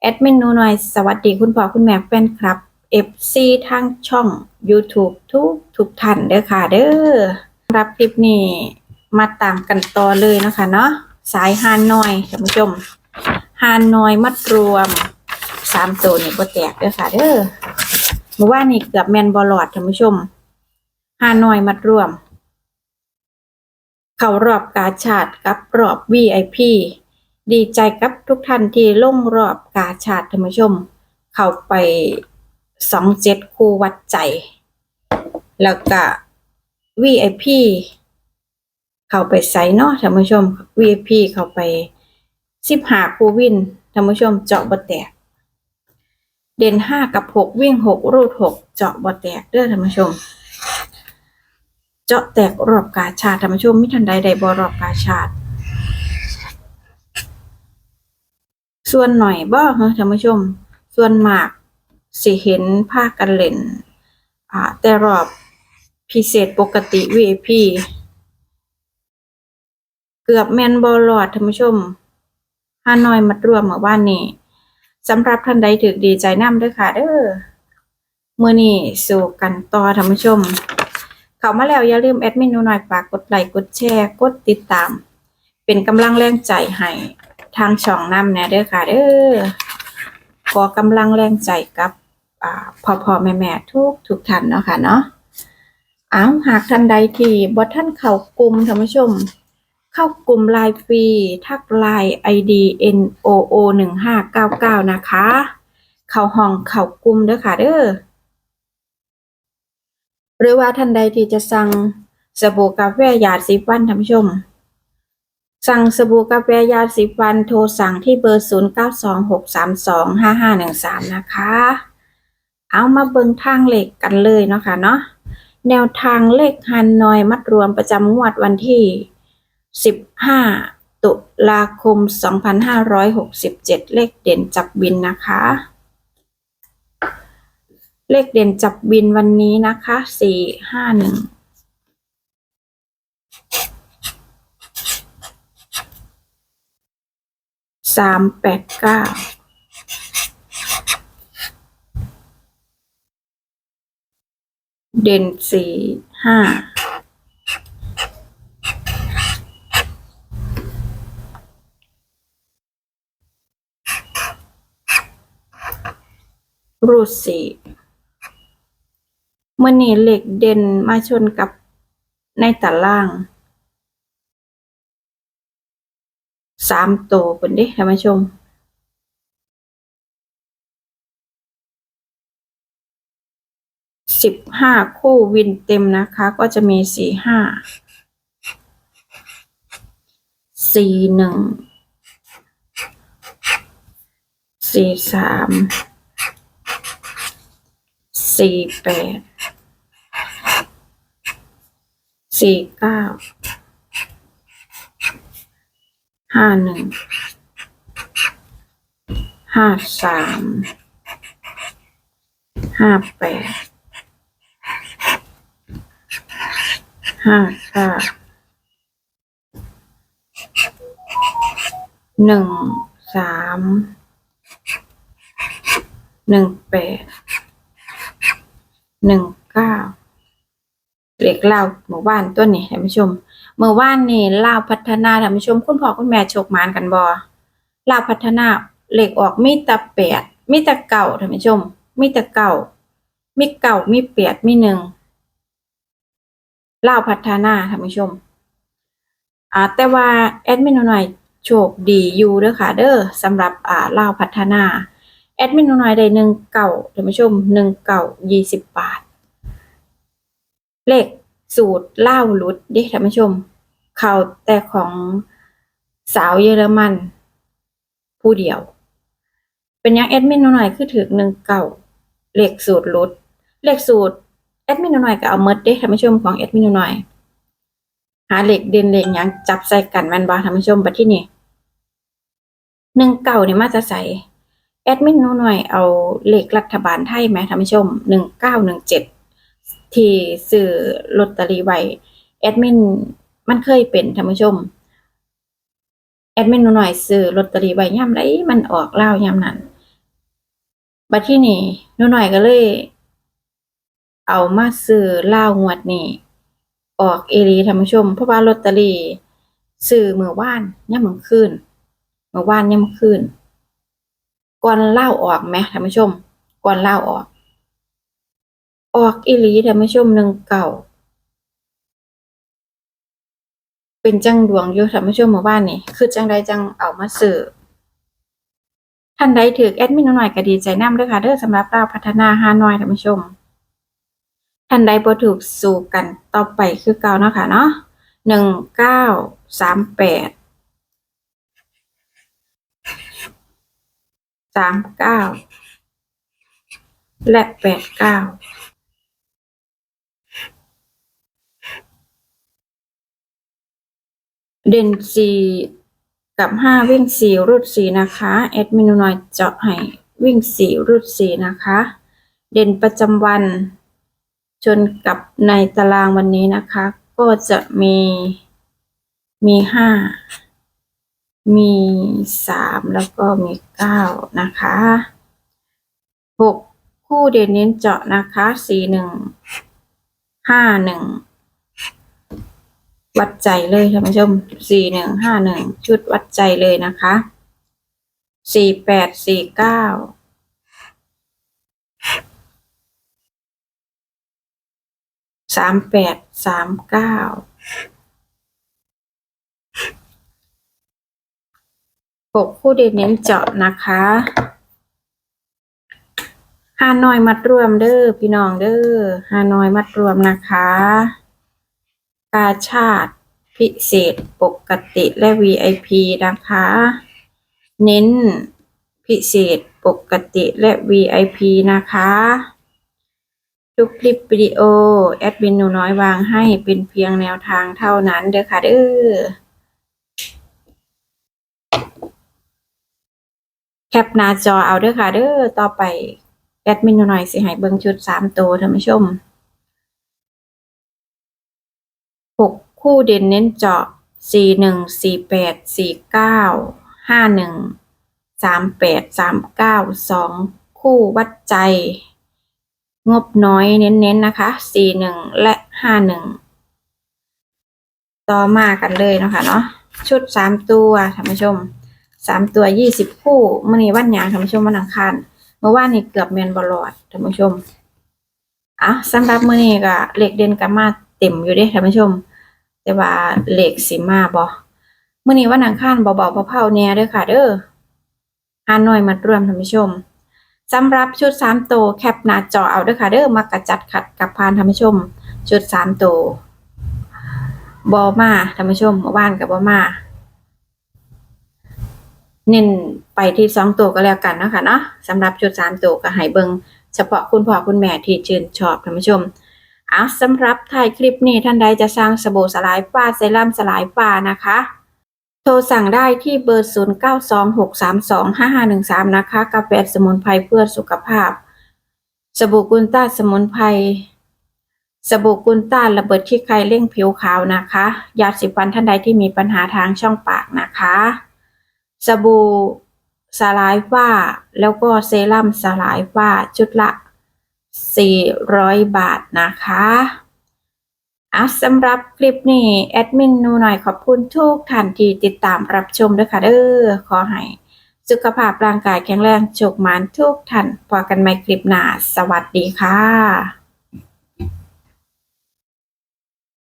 แอดมินนูหน่อยสวัสดีคุณพ่อคุณแม่แฟนคลับ FC ทางช่อง YouTube ทุกทุกท่านเด้อค่ะเด้อรับคลิปนี้มาตามกันต่อเลยนะคะเนาะสายฮานอยท่านผู้ชมฮานอยมัดรวมสามตัวนี่บ่แตกเด้อค่ะเด้อเมื่อวานนี่เกือบแมนบอลอดท่านผู้ชมฮานอยมัดรวม เข้ารอบกาชาดกับรอบ VIP ดีใจกับทุกท่านที่ลงรอบกาชาดท่านผู้ชม เข้าไปสองเจ็ดคู่วัดใจ แล้วก็ VIP เข้าไปใส่เนาะท่านผู้ชม VIP เข้าไปสิบหาคู่วินท่านผู้ชมเจาะบ่แตก เด่นห้ากับหกวิ่งหกรูดหกเจาะบ่แตกเด้อท่านผู้ชม เจาะแตกรอบกาชาติท่านผู้ชมมิทันใดใดบรอบกาชาติ ส่วนหน่อยบ่ฮะท่านผู้ชม ส่วนมากสิเห็นภาคกันเล่นอ่าแต่รอบพิเศษปกติ VIP เกือบแมนบอลอดท่านผู้ชมฮานอยมัดรวมเมื่อวานนี้สำหรับท่านใดถึกดีใจน้ำด้อค่ะ เด้อมื้อนี้สู่กันต่อท่านผู้ชม เข้ามาแล้วอย่าลืมแอดมินหนูหน่อยฝากกดไลค์กดแชร์ กดติดตาม เป็นกำลังแรงใจให้ ทางช่องนำแหน่เด้อค่ะเด้อขอกำลังแรงใจกับอ่าพ่อพ่อแม่แม่ทุกทุกท่านเนาะค่ะเนาะอ้าวหากท่านใดที่บ่ท่านเข้ากลุ่มท่านผู้ชม เข้ากลุ่มไลน์ฟรีทักไลน์ ID NOO 1599นะคะ เข้าห้องเข้ากลุ่มเด้อค่ะเด้อหรือว่าท่านใดที่จะสั่งสบู่กาแฟหยาดสีฟันท่านผู้ชม สั่งสบู่กาแฟยาสีฟันโทรสั่งที่เบอร์ 0926325513 นะคะ เอามาเบิ่งทางเลขกันเลยเนาะค่ะเนาะแนวทางเลขฮันนอยมัดรวมประจำงวดวันที่ 15 ตุลาคม 2567 เลขเด่นจับบินนะคะ เลขเด่นจับบินวันนี้นะคะ 451 สามแปดเก้าเด่นสี่ห้ารูดสี่เมื่อนี้เหล็กเด่นมาชนกับในตาราง สามตัวเป็นด้ท่านผู้ชมสิบห้าคู่วินเต็มนะคะ ก็จะมีสี่ห้าสี่หนึ่งสี่สามสี่แปดสี่เก้า ห้าหนึ่ง ห้าสาม ห้าแปด ห้าเก้าหนึ่งสาม หนึ่งแปด หนึ่งเก้าเล็กเล่าหมู่บ้านตัวนี้ท่านผู้ชม เมื่อวานนี่เล่าวพัฒนาท่านผู้ชมคุณพ่อคุณแม่โชคมานกันบ่เล่าวพัฒนาเหล็กออกมีแต่แปดมีแต่เก่าท่านผู้ชม มีแต่เก่ามีเก่ามีแปดมีหนึ่งเล่าวพัฒนาท่านผู้ชมอ่าแต่ว่าแอดมินหน่อยโชคดีอยู่เด้อค่ะเด้อสำหรับอ่าเล่าวพัฒนาแอดมินหน่อยได้หนึ่งเก่าท่านผู้ชมหนึ่งเก่ายี่สิบบาท เลข สูตรเล่าลุดเดิท่านผู้ชม เขาแต่ของสาวเยอรมัน ผู้เดียว เป็นยังแอดมินหน่อยคือถึกหนึ่งเก่าเลขสูตรลุดเลขสูตรแอดมินหน่อยก็เอาเมดเด้ท่านผู้ชมของแอดมินหน่อยหาเหลขเด่นเหลขหยังจับใส่กันแมนบ่ท่านผู้ชมบัดที่นี่หนึ่งเก่าเนี่ยมาจะใส่แอดมินหนูหน่อยเอาเหลขรัฐบาลไทยไหมท่านผู้ชมหนึ่งเก้าหนึ่งเจ็ด ที่ซื้อลอตเตอรี่ไว้แอดมินมันเคยเป็นท่านผู้ชม แอดมินหนูหน่อยซื้อลอตเตอรี่ไว้ย่ำไรมันออกเล่าย่ำนั้นบัดที่นี่หนูหน่อยก็เลย เอามาซื้อเหล้างวดนี้ออกเอหลีท่านผู้ชม เพราะว่าลอตเตอรี่ซื้อมื้อวานยามมื้อคืนมื้อวานยามมื้อคืนก่อนเหล้าออกแหมท่านผู้ชมก่อนเหล้าออก ออกอีหลีท่านผู้ชมหนึ่งเก่า เป็นจังดวงอยู่ท่านผู้ชมเมื่อวานนี่คือจังใดจังเอามาซื้อท่านใดถือแอดมินหน่อยก็ดีใจน้ำด้อค่ะเด้อสำหรับเราพัฒนาหานอยท่านผู้ชม ท่านใดบ่ถูกสู่กันต่อไปคือเก่าเนาะค่ะเนาะหนึ่งเก้าสามแปดสามเก้าและแปดเก้า เด่นสี่กับห้าวิ่งสี่รูดสี่นะคะแอดมินน้อยเจาะให้วิ่งสี่รูดสี่นะคะ เด่นประจำวันจนกับในตารางวันนี้นะคะ ก็จะมีมีห้ามีสามแล้วก็มีเก้านะคะหกคู่เด่นเน้นเจาะนะคะสี่หนึ่งห้าหนึ่ง วัดใจเลยท่านผู้ชมสี่หนึ่งห้าหนึ่งชุดวัดใจเลยนะคะสี่แปดสี่เก้าสามแปดสามเก้าหกคู่เด่นเน้นเจาะนะคะฮาน้อยมัดรวมเด้อพี่น้องเด้อฮาน้อยมัดรวมนะคะ กาชาติพิเศษปกติและ VIP นะคะ เน้นพิเศษปกติและ VIP นะคะ ทุกคลิปวิดีโอ แอดมินหนูน้อยวางให้เป็นเพียงแนวทางเท่านั้นเด้อค่ะเด้อแคปหน้าจอเอาเด้อค่ะเด้อต่อไป แอดมินหนูน้อยสิให้เบิ่งชุดสามตัวท่านผู้ชม หกคู่เด่นเน้นเจาะสี่หนึ่งสี่แปดสี่เก้าห้าหนึ่งสามแปดสามเก้าสองคู่วัดใจ งบน้อยเน้นๆนะคะสี่หนึ่งและห้าหนึ่งต่อมากันเลยเนาะคะเนาะชุดสามตัวท่านผู้ชมสามตัวยี่สิบคู่เมื่อนี้วันหยางท่านผู้ชมวันอังคารเมื่อวานนี้เกือบแมนบอลอดท่านผู้ชมอะสำหรับมื่อนี้ก็เหล็กเด่นกับมาเต็มอยู่ด้วยท่านผู้ชม แต่ว่าเหล็กสิมาบ่มื่อนี้วันอังคารเบาๆเผาๆแน่เด้อค่ะ เด้อหาหน่อยมารวมท่านผู้ชมสำหรับชุดสามตัวแคปหน้าจอเอาเด้อค่ะเด้อมากระจัดขัดกับพานท่านผู้ชม ชุดสามตัวบอมาท่านผู้ชมเมื่อวานกับบอมาเน้นไปที่สองตัวก็แล้วกันนะคะเนาะสำหรับชุดสามตัวก็ให้เบิงเฉพาะคุณพ่อคุณแม่ที่ชื่นชอบท่านผู้ชม อะสำหรับถ่ายคลิปนี้ท่านใดจะสร้างสบู่สลายฝ้าเซรั่มสลายฝ้านะคะ โทรสั่งได้ที่เบอร์ 0926325513 นะคะ กาแฟสมุนไพรเพื่อสุขภาพ สบู่กุนต้าสมุนไพรสบู่กุนต้าระเบิดขี้ใครเร่งผิวขาวนะคะ ยาสีฟันท่านใดที่มีปัญหาทางช่องปากนะคะ สบู่สลายฝ้า แล้วก็เซรั่มสลายฝ้าชุดละ 400 บาทนะคะอะสำหรับคลิปนี้แอดมินนูหน่อยขอบคุณทุกท่านที่ติดตามรับชมด้วยค่ะเด้อขอให้สุขภาพร่างกายแข็งแรงโชคหมานทุกท่านพอกันใหม่คลิปหน้า สวัสดีค่ะ